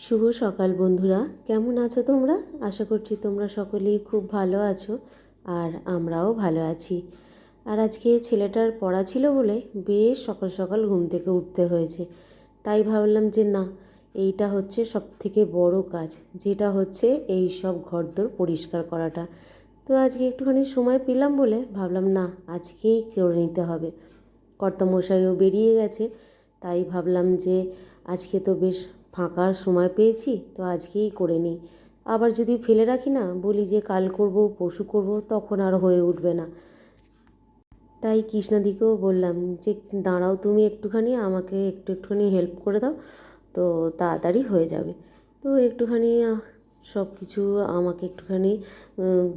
শুভ সকাল বন্ধুরা। কেমন আছো তোমরা? আশা করছি তোমরা সকলেই খুব ভালো আছো আর আমরাও ভালো আছি। আর আজকে ছেলেটার পড়া ছিল বলে বেশ সকাল সকাল ঘুম থেকে উঠতে হয়েছে। তাই ভাবলাম যে না, এইটা হচ্ছে সব থেকে বড় কাজ, যেটা হচ্ছে এই সব ঘরদোর পরিষ্কার করাটা। তো আজকে একটুখানি সময় পেলাম বলে ভাবলাম না, আজকেই করে নিতে হবে। কর্তামশাইও বেরিয়ে গেছে, তাই ভাবলাম যে আজকে তো বেশ ফাঁকা সময় পেয়েছি, তো আজকেই করে নিই। আবার যদি ফেলে রাখি না, বলি যে কাল করব, পরশু করব, তখন আর হয়ে উঠবে না। তাই কৃষ্ণাদিকেও বললাম যে, দাঁড়াও তুমি একটুখানি, আমাকে একটু একটুখানি হেল্প করে দাও, তো তাড়াতাড়ি হয়ে যাবে। তো একটুখানি সব কিছু আমাকে একটুখানি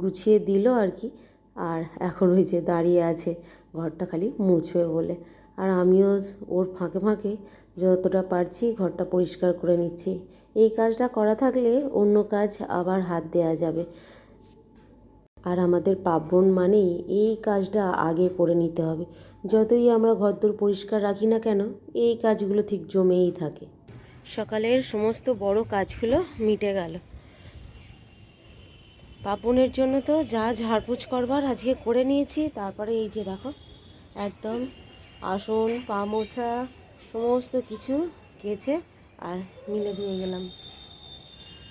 গুছিয়ে দিল আর কি। আর এখন ওই যে দাঁড়িয়ে আছে, ঘরটা খালি মুছবে বলে। আর আমিও ওর ফাঁকে ফাঁকে যতটা পারছি ঘরটা পরিষ্কার করে নিচ্ছি। এই কাজটা করা থাকলে অন্য কাজ আবার হাত দেওয়া যাবে। আর আমাদের পার্বণ মানেই এই কাজটা আগে করে নিতে হবে। যতই আমরা ঘরদোর পরিষ্কার রাখি না কেন, এই কাজগুলো ঠিক জমেই থাকে। সকালের সমস্ত বড় কাজগুলো মিটে গেল। পাপনের জন্য তো যা ঝাড়পোছ করবার আজকে করে নিয়েছি, তারপরে এই যে দেখো, একদম আসন, পা মোছা সমস্ত কিছু কেচে আর মিলে দিয়ে গেলাম।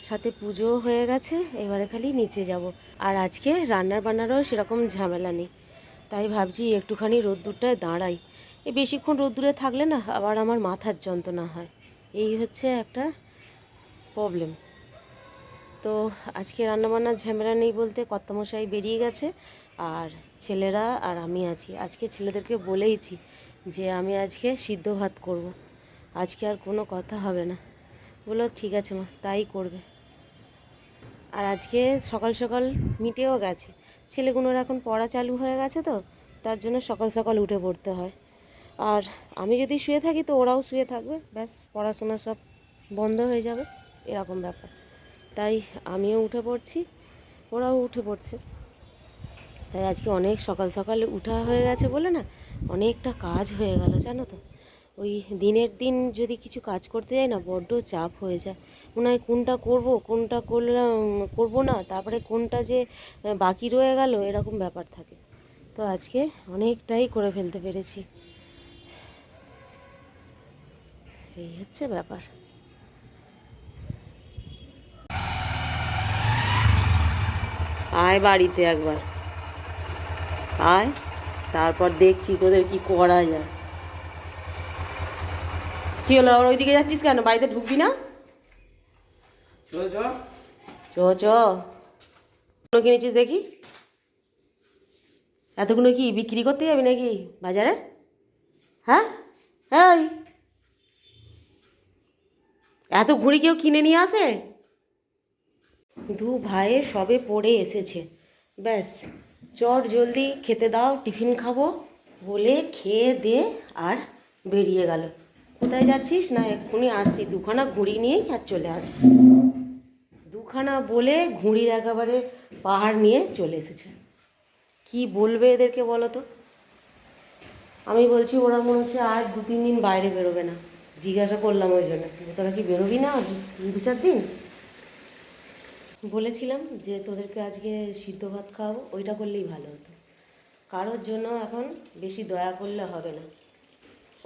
সাথে পুজো হয়ে গেছে, এবারে খালি নিচে যাব। আর আজকে রান্নার বান্নারও সেরকম ঝামেলা নেই। তাই ভাবছি একটুখানি রোদ্দুরটায় দাঁড়াই। এই বেশিক্ষণ রোদ্দুরে থাকলে না আবার আমার মাথার যন্ত্রণা হয়। এই হচ্ছে একটা প্রবলেম তো আজকে রান্নাবান্নার ঝামেলা নেই বলতে কর্তামশাই বেরিয়ে গেছে, আর ছেলেরা আর আমি আছি। আজকে ছেলেদেরকে বলেইছি যে আমি আজকে সিদ্ধ ভাত করব। আজকে আর কোনো কথা হবে না। বলল, ঠিক আছে মা, তাই করবে। আর আজকে সকাল সকাল মিটেও গেছে। ছেলেগুলোর এখন পড়া চালু হয়ে গেছে তো, তার জন্য সকাল সকাল উঠে পড়তে হয়। আর আমি যদি শুয়ে থাকি তো ওরাও শুয়ে থাকবে। ব্যাস, পড়াশোনা সব বন্ধ হয়ে যাবে, এরকম ব্যাপার। তাই আমিও উঠে পড়ছি, ওরাও উঠে পড়ছে। তাই আজকে অনেক সকাল সকাল উঠা হয়ে গেছে বলে না অনেকটা কাজ হয়ে গেল, জানো তো। ওই দিনের দিন যদি কিছু কাজ করতে যাই না, বড্ড চাপ হয়ে যায়। মনে হয় কোনটা করব, কোনটা করলাম, করব না, তারপরে কোনটা যে বাকি রয়ে গেল, এরকম ব্যাপার থাকে। তো আজকে অনেকটাই করে ফেলতে পেরেছি। এই হচ্ছে ব্যাপার। আয় বাড়িতে একবার। আয়। তারপর দেখছি তোদের কি করা যায়। কি হলো? আবার ওইদিকে যাচ্ছিস কেন? বাড়িতে ঢুকবি না? চ চ। কোনো কিনেছিস দেখি? এতগুলো কি বিক্রি করতে যাবি নাকি বাজারে? হ্যাঁ? এই। এত ঘুড়ি কেউ কিনে নিয়ে আসে? দু ভাইয়ে সবে পড়ে এসেছে। ব্যাস। চট জলদি খেতে দাও, টিফিন খাব বলে খেয়ে দে আর বেরিয়ে গেল। কোথায় যাচ্ছিস? না, এক্ষুনি আসছি। দুখানা ঘুড়ি নিয়েই আর চলে আসব। দুখানা বলে ঘুড়ির একেবারে পাহাড় নিয়ে চলে এসেছে। কি বলবে এদেরকে বলো তো? আমি বলছি, ওরা মনে হচ্ছে আর দু তিন দিন বাইরে বেরোবে না। জিজ্ঞাসা করলাম ওই জন্য। তোরা কি বেরোবি না দু- চার দিন? বলেছিলাম যে তোদেরকে আজকে সিদ্ধ ভাত খাওয়াবো, ওইটা করলেই ভালো হতো। কারোর জন্য এখন বেশি দয়া করলে হবে না।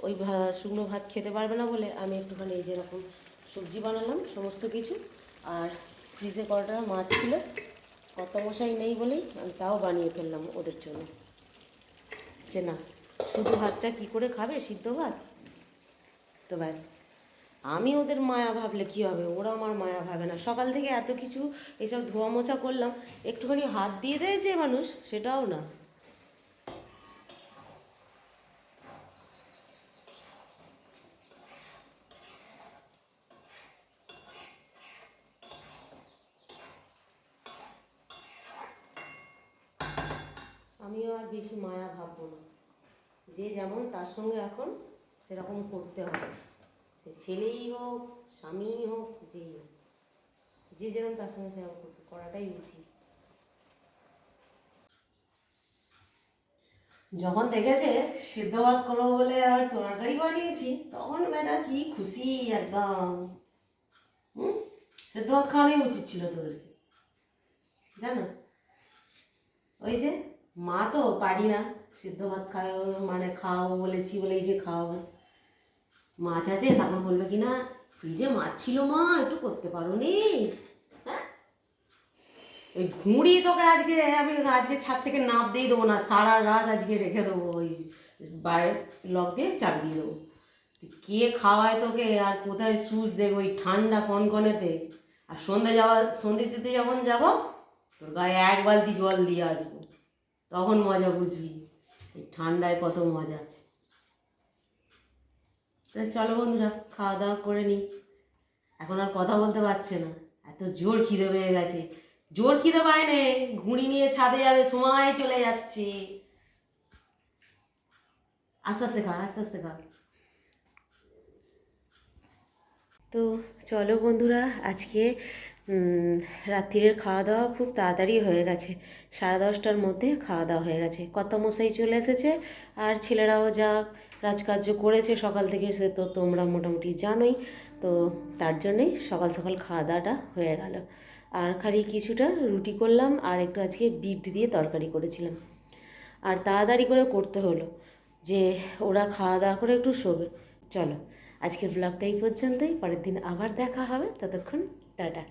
ওই শুকনো ভাত খেতে পারবে না বলে আমি একটুখানি এই যেরকম সবজি বানালাম, সমস্ত কিছু। আর ফ্রিজে কটা মাছ ছিল, কত মশাই নেই বলেই আমি তাও বানিয়ে ফেললাম ওদের জন্য। যে না, শুধু ভাতটা কি করে খাবে, সিদ্ধ ভাত? তো ব্যাস। আমি ওদের মায়া ভাবলে কি হবে? ওরা আমার মায়া ভাবে না। সকাল থেকে এত কিছু এসব ধোয়া মোছা করলাম, একটুখানি হাত দিয়ে দেয় যে মানুষ, সেটাও না। আমিও আর বেশি মায়া ভাববো না। যে যেমন তার সঙ্গে এখন সেরকম করতে হবে। সে ছেলেই হোক, স্বামীই হোক, যেই হোক। যে যেরকম তার সঙ্গে সেরকম করাটাই উচিত। যখন দেখেছে সিদ্ধ ভাত করব বলে আর তরকারি বানিয়েছি, তখন ম্যাডাম কি খুশি একদম। হুম? সেদ্ধ ভাত খাওয়ানোই উচিত ছিল তোদেরকে। জানো? ওই যে, মা তো পারি না সিদ্ধ ভাত খাও মানে খাওয়াবো বলেছি বলে এই যে খাওয়াবো। মাছ আছে তখন বলবে কি না ফ্রিজে মাছ ছিল মা, একটু করতে পারো নি। হ্যাঁ? ওই ঘুড়ি তোকে আজকে, আমি আজকে ছাদ থেকে নাপ দিয়ে দেবো না, সারা রাত আজকে রেখে দেবো, ওই বাইরের লক দিয়ে চাবি দিয়ে দেবো। কে খাওয়ায় তোকে, আর কোথায় সুচ দেবে ওই ঠান্ডা কনকনেতে? আর সন্ধে যাওয়া, সন্ধে দিতে যখন যাব, তোর গায়ে এক বালতি জল দিয়ে আসব। তখন মজা বুঝবি, এই ঠান্ডায় কত মজা। তা চলো বন্ধুরা খাওয়া দাওয়া করে নিই। এখন আর কথা বলতে পারছে না। এত জোর খিদে পেয়ে গেছে। জোর খিদে পায় নে। ঘুড়ি নিয়ে ছাদে যাবে সময় চলে যাচ্ছে। আস্তে আস্তে খা আস্তে আস্তে খা। তো চলো বন্ধুরা আজকে উম, রাত্রিরের খাওয়া দাওয়া খুব তাড়াতাড়ি হয়ে গেছে। সাড়ে দশটার মধ্যে খাওয়া দাওয়া হয়ে গেছে। কত মশাই চলে এসেছে আর ছেলেরাও যা রাজকার্য করেছে সকাল থেকে, সে তো তোমরা মোটামুটি জানোই। তো তার জন্যেই সকাল সকাল খাওয়া দাওয়াটা হয়ে গেল। আর খালি কিছুটা রুটি করলাম আর একটু আজকে বিট দিয়ে তরকারি করেছিলাম। আর তাড়াতাড়ি করে করতে হলো যে ওরা খাওয়া দাওয়া করে একটু শোবে। চলো, আজকের ব্লগটা এই পর্যন্তই। পরের দিন আবার দেখা হবে। ততক্ষণ টাটা।